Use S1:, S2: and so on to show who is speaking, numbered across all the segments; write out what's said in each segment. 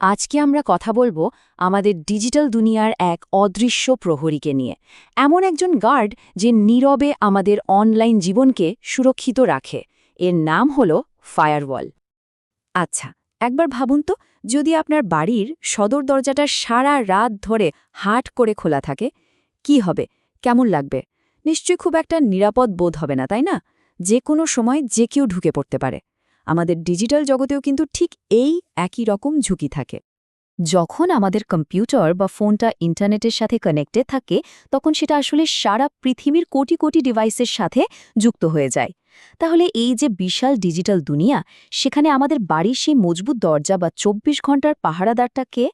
S1: আজকে আমরা কথা বলব আমাদের ডিজিটাল দুনিয়ার এক অদৃশ্য প্রহরীকে নিয়ে। এমন একজন গার্ড যে নীরবে আমাদের অনলাইন জীবনকে সুরক্ষিত রাখে। এর নাম হল ফায়ারওয়াল। আচ্ছা একবার ভাবুন তো, যদি আপনার বাড়ির সদর দরজাটা সারা রাত ধরে হাট করে খোলা থাকে, কি হবে? কেমন লাগবে? নিশ্চয়ই খুব একটা নিরাপদ বোধ হবে না, তাই না? যে কোনো সময় যে কেউ ঢুকে পড়তে পারে। আমাদের ডিজিটাল জগতেও কিন্তু ঠিক এই একই রকম ঝুঁকি থাকে। যখন আমাদের কম্পিউটার বা ফোনটা ইন্টারনেটের সাথে কানেক্টেড থাকে, তখন সেটা আসলে সারা পৃথিবীর কোটি কোটি ডিভাইসের সাথে যুক্ত হয়ে যায়। তাহলে এই যে বিশাল ডিজিটাল দুনিয়া, সেখানে আমাদের বাড়ির সেই মজবুত দরজা বা ২৪ ঘণ্টার পাহারাদারটা কে?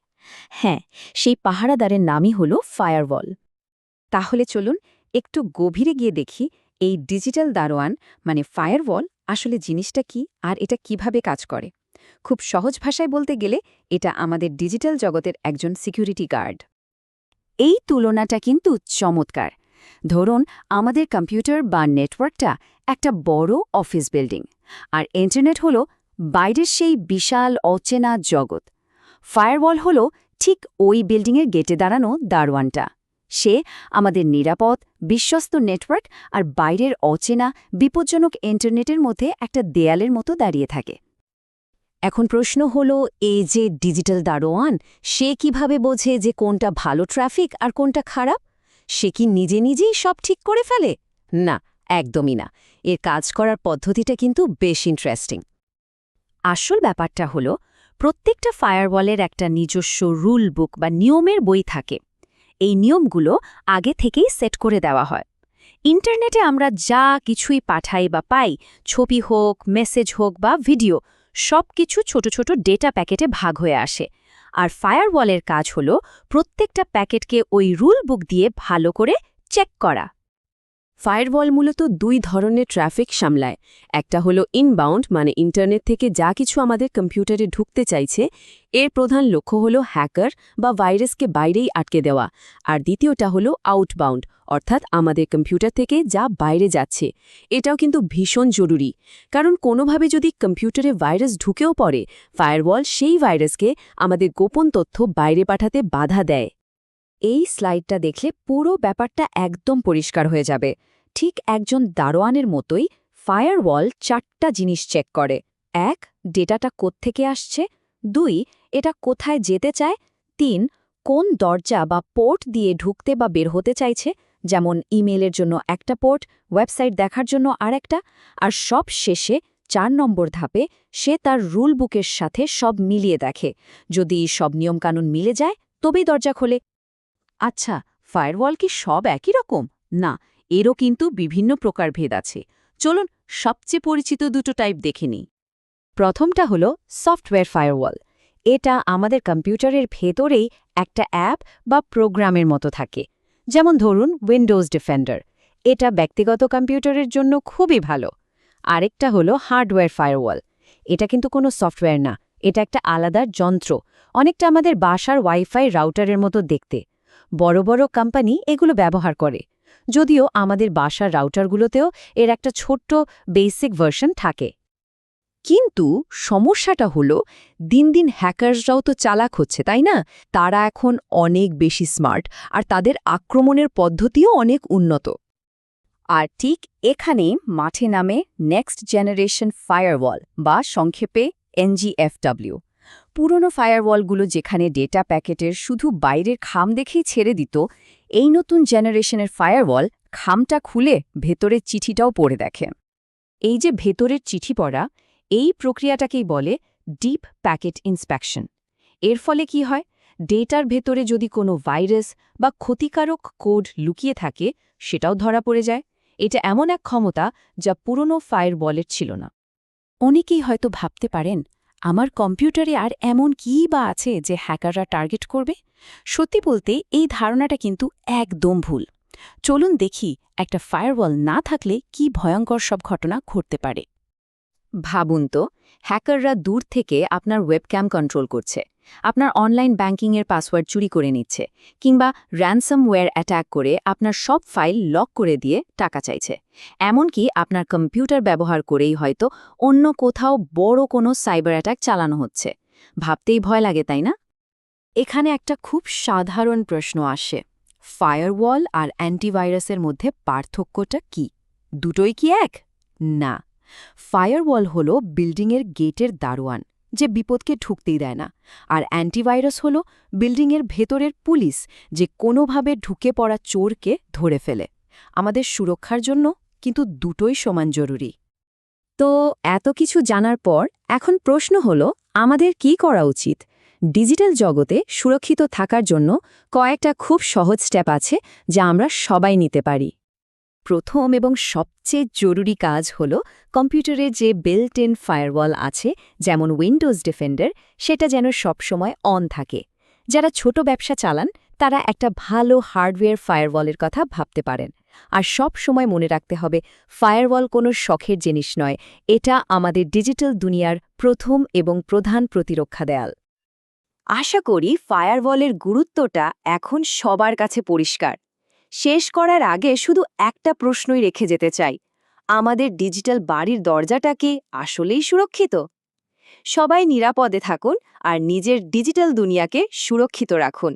S1: হ্যাঁ সেই পাহারাদারের নামই হল ফায়ারওয়াল। তাহলে চলুন একটু গভীরে গিয়ে দেখি এই ডিজিটাল দারোয়ান মানে ফায়ারওয়াল আসলে জিনিসটা কি আর এটা কীভাবে কাজ করে? খুব সহজ ভাষায় বলতে গেলে এটা আমাদের ডিজিটাল জগতের একজন সিকিউরিটি গার্ড। এই তুলনাটা কিন্তু চমৎকার। ধরুন, আমাদের কম্পিউটার বা নেটওয়ার্কটা একটা বড় অফিস বিল্ডিং, আর ইন্টারনেট হল বাইরের সেই বিশাল, অচেনা জগৎ। ফায়ারওয়াল হল ঠিক ওই বিল্ডিংয়ের গেটে দাঁড়ানো দারোয়ানটা। সে আমাদের নিরাপদ, বিশ্বস্ত নেটওয়ার্ক আর বাইরের অচেনা, বিপজ্জনক ইন্টারনেটের মধ্যে একটা দেয়ালের মতো দাঁড়িয়ে থাকে। এখন প্রশ্ন হল এই যে ডিজিটাল দারোয়ান, সে কীভাবে বোঝে যে কোনটা ভালো ট্রাফিক আর কোনটা খারাপ? সে কি নিজে নিজেই সব ঠিক করে ফেলে? না, একদমই না। এর কাজ করার পদ্ধতিটা কিন্তু বেশ ইন্টারেস্টিং আসল ব্যাপারটা হল, প্রত্যেকটা ফায়ারওয়ালের একটা নিজস্ব রুল বুক বা নিয়মের বই থাকে। এই নিয়মগুলো আগে থেকেই সেট করে দেওয়া হয়। ইন্টারনেটে আমরা যা কিছুই পাঠাই বা পাই, ছবি হোক, মেসেজ হোক বা ভিডিও সব কিছু ছোট ছোট ডেটা প্যাকেটে ভাগ হয়ে আসে। আর ফায়ারওয়ালের কাজ হল প্রত্যেকটা প্যাকেটকে ওই রুল বুক দিয়ে ভালো করে চেক করা। ফায়ারওয়াল মূলত দুই ধরনের ট্রাফিক সামলায়। একটা হলো ইনবাউন্ড মানে ইন্টারনেট থেকে যা কিছু আমাদের কম্পিউটারে ঢুকতে চাইছে, এর প্রধান লক্ষ্য হলো হ্যাকার বা ভাইরাসকে বাইরেই আটকে দেওয়া। আর দ্বিতীয়টা হলো আউটবাউন্ড, অর্থাৎ আমাদের কম্পিউটার থেকে যা বাইরে যাচ্ছে। এটাও কিন্তু ভীষণ জরুরি। কারণ কোনোভাবে যদি কম্পিউটারে ভাইরাস ঢুকেও পড়ে, ফায়ারওয়াল সেই ভাইরাসকে আমাদের গোপন তথ্য বাইরে পাঠাতে বাধা দেয়। এই স্লাইডটা দেখলে পুরো ব্যাপারটা একদম পরিষ্কার হয়ে যাবে। ঠিক একজন দারোয়ানের মতোই ফায়ারওয়াল চারটা জিনিস চেক করে। এক, ডেটাটা কোত্থেকে আসছে? দুই, এটা কোথায় যেতে চায়? তিন, কোন দরজা বা পোর্ট দিয়ে ঢুকতে বা বের হতে চাইছে? যেমন ইমেলের জন্য একটা পোর্ট, ওয়েবসাইট দেখার জন্য আরেকটা। আর সব শেষে চার নম্বর ধাপে সে তার রুল বুকের সাথে সব মিলিয়ে দেখে। যদি সব নিয়মকানুন মিলে যায়, তবেই দরজা খোলে। আচ্ছা ফায়ারওয়াল কি সব একই রকম? না, এরও কিন্তু বিভিন্ন প্রকারভেদ আছে। চলুন সবচেয়ে পরিচিত দুটো টাইপ দেখে নিই। প্রথমটা হলো সফটওয়্যার ফায়ারওয়াল এটা আমাদের কম্পিউটারের ভেতরেই একটা অ্যাপ বা প্রোগ্রামের মতো থাকে। যেমন ধরুন উইন্ডোজ ডিফেন্ডার এটা ব্যক্তিগত কম্পিউটারের জন্য খুবই ভালো। আরেকটা হলো হার্ডওয়্যার ফায়ারওয়াল এটা কিন্তু কোনো সফটওয়্যার না, এটা একটা আলাদা যন্ত্র। অনেকটা আমাদের বাসার ওয়াইফাই রাউটারের মতো দেখতে। বড় বড় কোম্পানি এগুলো ব্যবহার করে। যদিও আমাদের বাসার রাউটারগুলোতেও এর একটা ছোট্ট বেসিক ভার্সন থাকে। কিন্তু সমস্যাটা হলো, দিন দিন হ্যাকার্সরাও তো চালাক হচ্ছে, তাই না? তারা এখন অনেক বেশি স্মার্ট আর তাদের আক্রমণের পদ্ধতিও অনেক উন্নত। আর ঠিক এখানে মাঠে নামে নেক্সট জেনারেশন ফায়ারওয়াল বা সংক্ষেপে এনজিএফডব্লিউ। পুরনো ফায়ারওয়ালগুলো যেখানে ডেটা প্যাকেটের শুধু বাইরের খাম দেখেই ছেড়ে দিত, এই নতুন জেনারেশনের ফায়ারওয়াল খামটা খুলে ভেতরের চিঠিটাও পড়ে দেখে। এই যে ভেতরের চিঠি পড়া, এই প্রক্রিয়াটাকেই বলে ডিপ প্যাকেট ইন্সপেকশন। এর ফলে কি হয়? ডেটার ভেতরে যদি কোনো ভাইরাস বা ক্ষতিকারক কোড লুকিয়ে থাকে, সেটাও ধরা পড়ে যায়। এটা এমন এক ক্ষমতা যা পুরনো ফায়ারওয়ালের ছিল না। অনেকেই হয়তো ভাবতে পারেন আমার কম্পিউটারে আর এমন কী বা আছে যে হ্যাকাররা টার্গেট করবে? সত্যি বলতে, এই ধারণাটা কিন্তু একদম ভুল। চলুন দেখি একটা ফায়ারওয়াল না থাকলে কি ভয়ঙ্কর সব ঘটনা ঘটতে পারে। ভাবুন তো, হ্যাকাররা দূর থেকে আপনার ওয়েবক্যাম কন্ট্রোল করছে। আপনার অনলাইন ব্যাংকিংয়ের পাসওয়ার্ড চুরি করে নিচ্ছে, কিংবা র্যানসামওয়্যার অ্যাট্যাক করে আপনার সব ফাইল লক করে দিয়ে টাকা চাইছে। এমনকি আপনার কম্পিউটার ব্যবহার করেই হয়তো অন্য কোথাও বড় কোনো সাইবার অ্যাট্যাক চালানো হচ্ছে। ভাবতেই ভয় লাগে, তাই না? এখানে একটা খুব সাধারণ প্রশ্ন আসে। ফায়ারওয়াল আর অ্যান্টিভাইরাসের মধ্যে পার্থক্যটা কি? দুটোই কি এক? না। ফায়ারওয়াল হল বিল্ডিংয়ের গেটের দারোয়ান, যে বিপদকে ঢুকতেই দেয় না, আর অ্যান্টিভাইরাস হল বিল্ডিংয়ের ভেতরের পুলিশ, যে কোনোভাবে ঢুকে পড়া চোরকে ধরে ফেলে। আমাদের সুরক্ষার জন্য কিন্তু দুটোই সমান জরুরি। তো এত কিছু জানার পর এখন প্রশ্ন হল, আমাদের কি করা উচিত? ডিজিটাল জগতে সুরক্ষিত থাকার জন্য কয়েকটা খুব সহজ স্টেপ আছে, যা আমরা সবাই নিতে পারি। প্রথম এবং সবচেয়ে জরুরি কাজ হল কম্পিউটারে যে বিল্ট ইন ফায়ারওয়াল আছে, যেমন উইন্ডোজ ডিফেন্ডার সেটা যেন সবসময় অন থাকে। যারা ছোট ব্যবসা চালান, তারা একটা ভালো হার্ডওয়্যার ফায়ারওয়ালের কথা ভাবতে পারেন। আর সব সময় মনে রাখতে হবে ফায়ারওয়াল কোনো শখের জিনিস নয়, এটা আমাদের ডিজিটাল দুনিয়ার প্রথম এবং প্রধান প্রতিরক্ষা দেয়াল। আশা করি ফায়ারওয়ালের গুরুত্বটা এখন সবার কাছে পরিষ্কার। শেষ করার আগে শুধু একটা প্রশ্নই রেখে যেতে চাই। আমাদের ডিজিটাল বাড়ির দরজাটা কি আসলেই সুরক্ষিত? সবাই নিরাপদে থাকুন আর নিজের ডিজিটাল দুনিয়াকে সুরক্ষিত রাখুন।